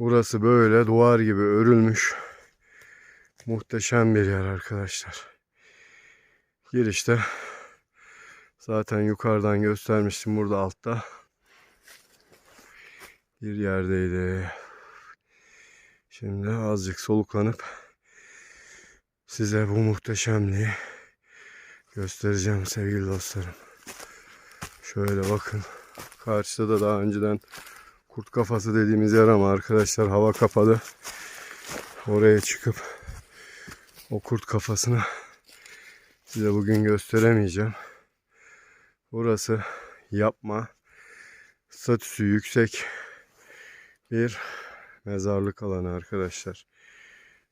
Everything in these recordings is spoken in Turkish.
Burası böyle duvar gibi örülmüş. Muhteşem bir yer arkadaşlar. Girişte zaten yukarıdan göstermiştim burada altta. Bir yerdeydi. Şimdi azıcık soluklanıp size bu muhteşemliği göstereceğim sevgili dostlarım. Şöyle bakın. Karşıda da daha önceden kurt kafası dediğimiz yer ama arkadaşlar hava kapalı. Oraya çıkıp o kurt kafasını size bugün gösteremeyeceğim. Burası yapma statüsü yüksek bir mezarlık alanı arkadaşlar.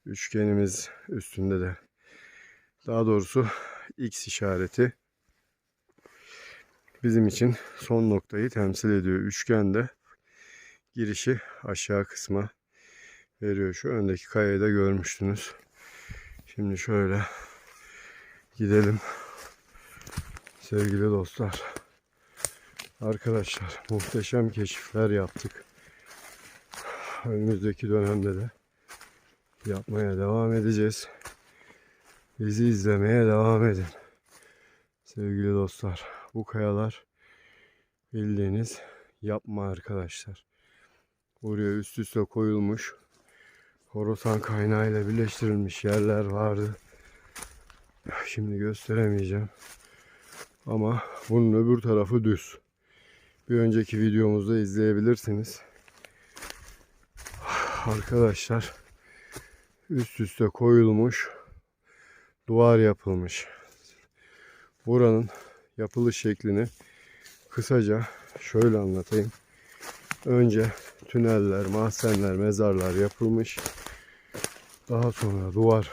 Üçgenimiz üstünde de daha doğrusu X işareti bizim için son noktayı temsil ediyor. Üçgende girişi aşağı kısma veriyor. Şu öndeki kayayı da görmüştünüz. Şimdi şöyle gidelim. Sevgili dostlar. Arkadaşlar muhteşem keşifler yaptık. Önümüzdeki dönemde de yapmaya devam edeceğiz. Bizi izlemeye devam edin. Sevgili dostlar, bu kayalar bildiğiniz yapma arkadaşlar. Buraya üst üste koyulmuş Horasan kaynağıyla birleştirilmiş yerler vardı. Şimdi gösteremeyeceğim. Ama bunun öbür tarafı düz. Bir önceki videomuzda izleyebilirsiniz. Arkadaşlar üst üste koyulmuş duvar yapılmış. Buranın yapılış şeklini kısaca şöyle anlatayım. Önce tüneller, mahzenler, mezarlar yapılmış. Daha sonra duvar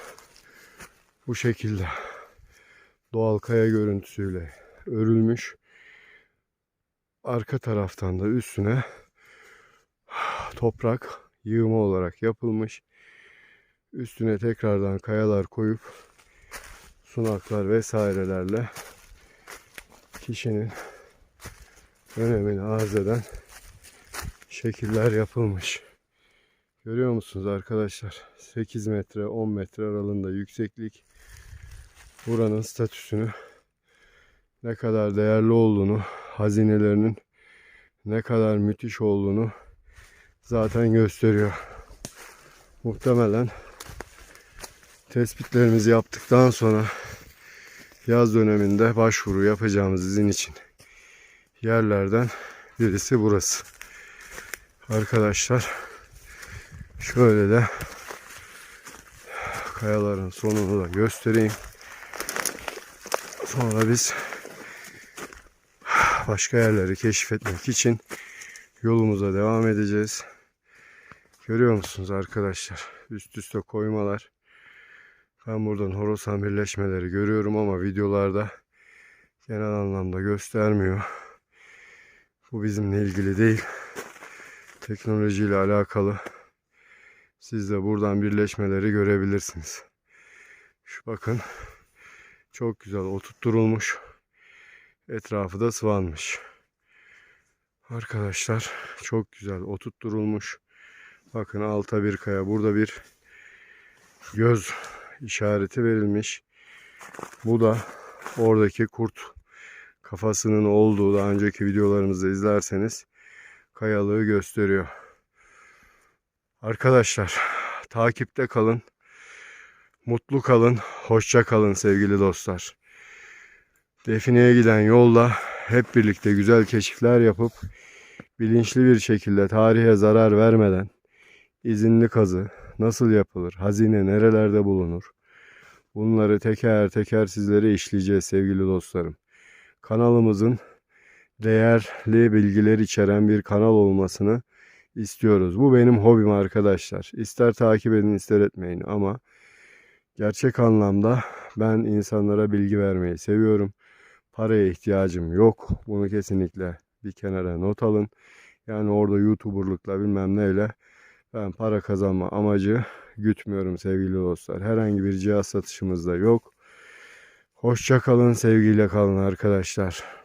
bu şekilde doğal kaya görüntüsüyle örülmüş. Arka taraftan da üstüne toprak yığımı olarak yapılmış. Üstüne tekrardan kayalar koyup sunaklar vesairelerle kişinin önemini arz eden şekiller yapılmış. Görüyor musunuz arkadaşlar? 8 metre 10 metre aralığında yükseklik buranın statüsünü ne kadar değerli olduğunu, hazinelerinin ne kadar müthiş olduğunu zaten gösteriyor. Muhtemelen tespitlerimizi yaptıktan sonra yaz döneminde başvuru yapacağımız izin için yerlerden birisi burası. Arkadaşlar şöyle de kayaların sonunu da göstereyim. Sonra biz başka yerleri keşfetmek için yolumuza devam edeceğiz. Görüyor musunuz arkadaşlar? Üst üste koymalar. Ben buradan Horasan birleşmeleri görüyorum ama videolarda genel anlamda göstermiyor. Bu bizimle ilgili değil. Teknolojiyle alakalı. Siz de buradan birleşmeleri görebilirsiniz. Şu bakın. Çok güzel oturtturulmuş. Etrafı da sıvanmış. Arkadaşlar çok güzel oturtturulmuş. Bakın alta bir kaya. Burada bir göz işareti verilmiş. Bu da oradaki kurt kafasının olduğu daha önceki videolarımızda izlerseniz kayalığı gösteriyor. Arkadaşlar takipte kalın. Mutlu kalın. Hoşça kalın sevgili dostlar. Define'ye giden yolda hep birlikte güzel keşifler yapıp bilinçli bir şekilde tarihe zarar vermeden izinli kazı nasıl yapılır, hazine nerelerde bulunur bunları teker teker sizlere işleyeceğiz sevgili dostlarım. Kanalımızın değerli bilgiler içeren bir kanal olmasını istiyoruz. Bu benim hobim arkadaşlar. İster takip edin ister etmeyin ama gerçek anlamda ben insanlara bilgi vermeyi seviyorum. Paraya ihtiyacım yok. Bunu kesinlikle bir kenara not alın. Yani orada YouTuber'lıkla bilmem neyle ben para kazanma amacı gütmüyorum sevgili dostlar. Herhangi bir cihaz satışımız da yok. Hoşça kalın, sevgiyle kalın arkadaşlar.